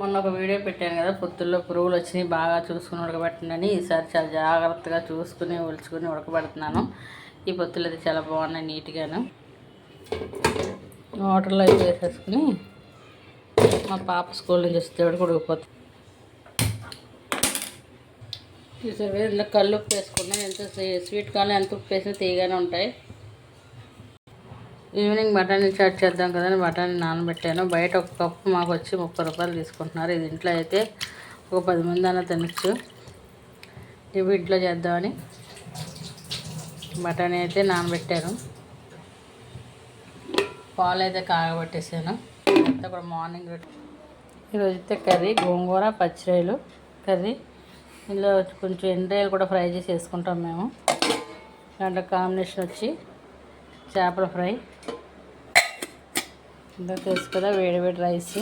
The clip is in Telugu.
మొన్న ఒక వీడియో పెట్టాను కదా పొత్తుల్లో పురుగులు వచ్చినాయి బాగా చూసుకుని ఉడకబెట్టండి. ఈసారి చాలా జాగ్రత్తగా చూసుకుని ఉల్చుకుని ఉడకబెడుతున్నాను. ఈ పొత్తులు అయితే చాలా బాగున్నాయి నీట్గాను. వాటర్లో అయితే వేసేసుకుని మా పాప స్కూల్ నుంచి వస్తే కూడా ఉడికిపోతుంది చూసారు ఇందులో కళ్ళు ఉప్పు వేసుకున్నాను ఎంత స్వీట్ కావాలి ఎంత ఉప్పు వేసినా తీయగానే ఉంటాయి. ఈవినింగ్ బఠానీ చాట్ చేద్దాం కదని బఠానీ నానబెట్టాను. బయట ఒక కప్పు మాకు వచ్చి ముప్పై రూపాయలు తీసుకుంటున్నారు. ఇది ఇంట్లో అయితే ఒక పది మంది అన్న తినచ్చు. ఇవి ఇంట్లో చేద్దామని బఠానీ అయితే నానబెట్టాను. పాలు అయితే కాగబెట్టేసాను. అంతా కూడా మార్నింగ్ ఈరోజు అయితే కర్రీ గోంగూర పచ్చిరాయలు కర్రీ. ఇందులో కొంచెం ఎండ్రాయలు కూడా ఫ్రై చేసి వేసుకుంటాం మేము. దాంట్లో కాంబినేషన్ వచ్చి చేపల ఫ్రై. ఇంకా తెలుసు కదా వేడి వేడి రైస్.